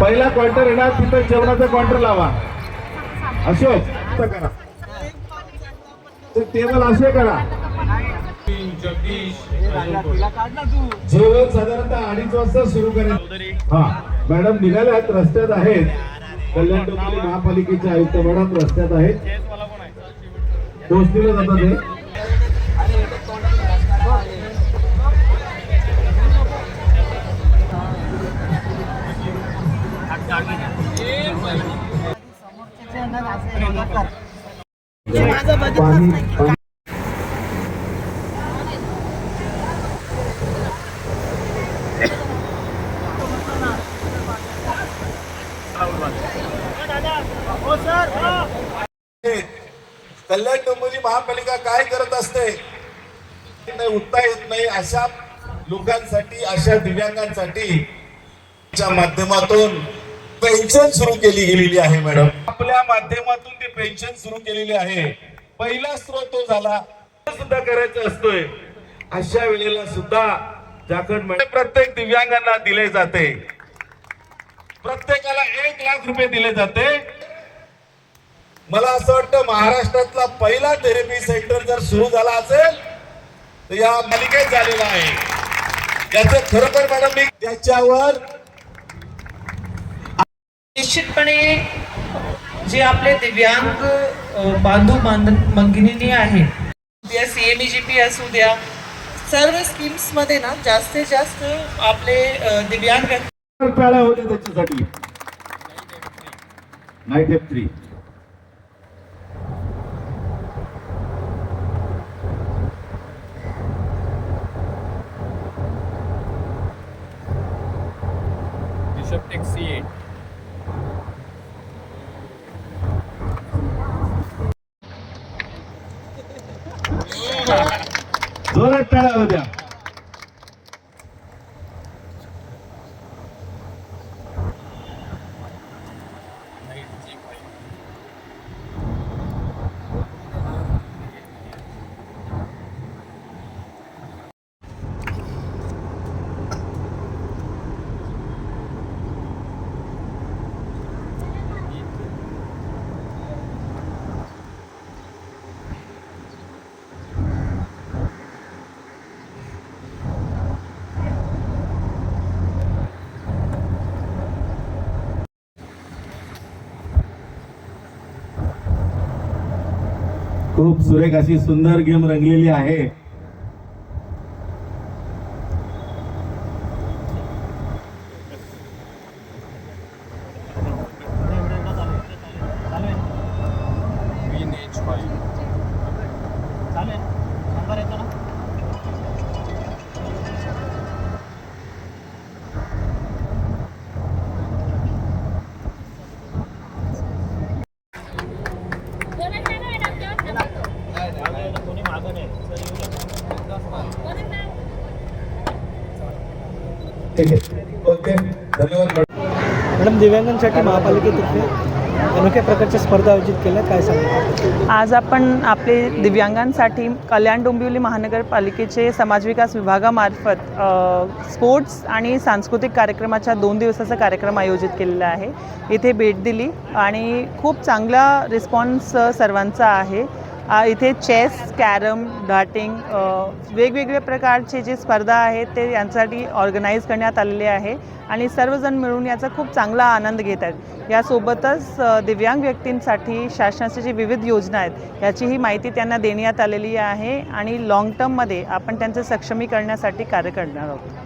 पहिला क्वार्टर येणार तिथं जेवणाचा क्वार्टर लावा. अशोक करा. ते टेबल असे करा. जेवण साधारणतः अडीच वाजता सुरू करेल. हा मॅडम निघाल्यात रस्त्यात आहेत. कल्याण डोंबिवली महापालिकेचे आयुक्त मॅडम रस्त्यात आहेत. पोहोचलेलं जातात हे. पाणी कल्याण डोंबिवली महापालिका काय करत असते? नाही उठता येत नाही अशा लोकांसाठी अशा दिव्यांगांसाठी च्या माध्यमातून पेन्शन सुरू केली गेलेली आहे मॅडम. आपल्या माध्यमातून ती पेन्शन सुरू केलेली आहे. पहिला स्रोत तो झाला. सुद्धा करायचं असतोय. अशा वेळेला सुद्धा जाखड प्रत्येक दिव्यांगांना दिले जाते. प्रत्येकाला एक लाख रुपये दिले जाते. मला असं वाटतं महाराष्ट्रातला पहिला थेरपी सेंटर जर सुरू झाला असेल तर या मालिकेत झालेला आहे. याचं खरोखर मॅडम मी त्याच्यावर निश्चितपणे जे आपले दिव्यांग बांधन भगिनी आहेत. उद्या सी एम जी पी असू द्या. सर्व स्कीम्समध्ये ना जास्तीत जास्त आपले दिव्यांग व्यक्ती टाळ्या होत्या त्याच्यासाठी. Night F three C8. जोरात टाळ्या होत्या खूप सुरेख अशी सुंदर गेम रंगलेली आहे. ठीक आहे ओके धन्यवाद मॅडम. दिव्यांगांसाठी महापालिकेतर्फे अनोख्या प्रकारच्या स्पर्धा आयोजित केल्या काय सांगता आज आपण आपले दिव्यांगांसाठी कल्याण डोंबिवली महानगरपालिकेचे समाजविकास विभागामार्फत स्पोर्ट्स आणि सांस्कृतिक कार्यक्रमाच्या दोन दिवसाचा कार्यक्रम आयोजित केलेला आहे. इथे भेट दिली आणि खूप चांगला रिस्पॉन्स सर्वांचा आहे. इथे चेस कॅरम डाटिंग वेगवेगळ्या प्रकारचे जे स्पर्धा आहेत ते यांसाठी ऑर्गनाईज करण्यात आलेले आहे आणि सर्वजण मिळून याचा खूप चांगला आनंद घेत आहेत. यासोबतच दिव्यांग व्यक्तींसाठी शासनाच्या जी विविध योजना आहेत याचीही माहिती त्यांना देण्यात आलेली आहे आणि लाँग टर्ममध्ये आपण त्यांचं सक्षमीकरणासाठी कार्य करणार आहोत.